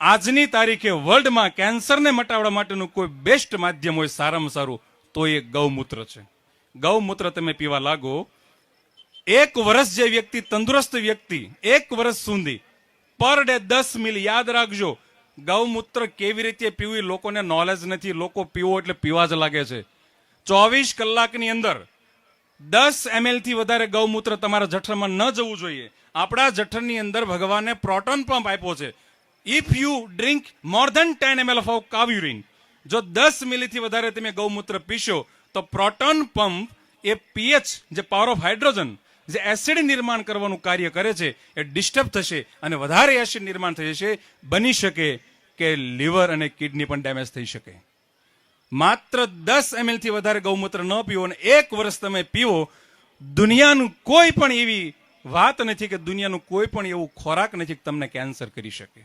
આજની તારીખે વર્લ્ડમાં કેન્સરને મટાડવા માટેનું કોઈ બેસ્ટ માધ્યમ હોય સારામાં સારું, તો એ ગૌમૂત્ર છે. ગૌમૂત્ર તમે પીવા લાગો. એક વર્ષ જે વ્યક્તિ તંદુરસ્ત વ્યક્તિ, એક વર્ષ સુધી, પર ડે દસ મિલ યાદ રાખજો, ગૌમૂત્ર કેવી રીતે પીવું લોકોને નોલેજ નથી. લોકો પીવો એટલે પીવા જ લાગે છે. ચોવીસ કલાકની અંદર દસ એમએલથી વધારે ગૌમૂત્ર તમારા જઠરમાં ન જવું જોઈએ. આપણા જઠરની અંદર ભગવાને પ્રોટોન પંપ આપ્યો છે. If you drink more than ten ml of cow urine જો દસ મિલીથી વધારે તમે ગૌમૂત્ર પીશો, તો પ્રોટોન પંપ એ પીએચ, જે પાવર ઓફ હાઇડ્રોજન જે એસિડ નિર્માણ કરવાનું કાર્ય કરે છે, એ ડિસ્ટર્બ થશે અને વધારે એસિડ નિર્માણ થઈ જશે, બની શકે કે લીવર અને કિડની પણ ડેમેજ થઈ શકે. માત્ર દસ એમએલથી વધારે ગૌમૂત્ર ન પીવો અને એક વર્ષ તમે પીવો, દુનિયાનું કોઈ પણ એવી વાત નથી કે દુનિયાનું કોઈ પણ એવું ખોરાક નથી કે તમને કેન્સર કરી શકે.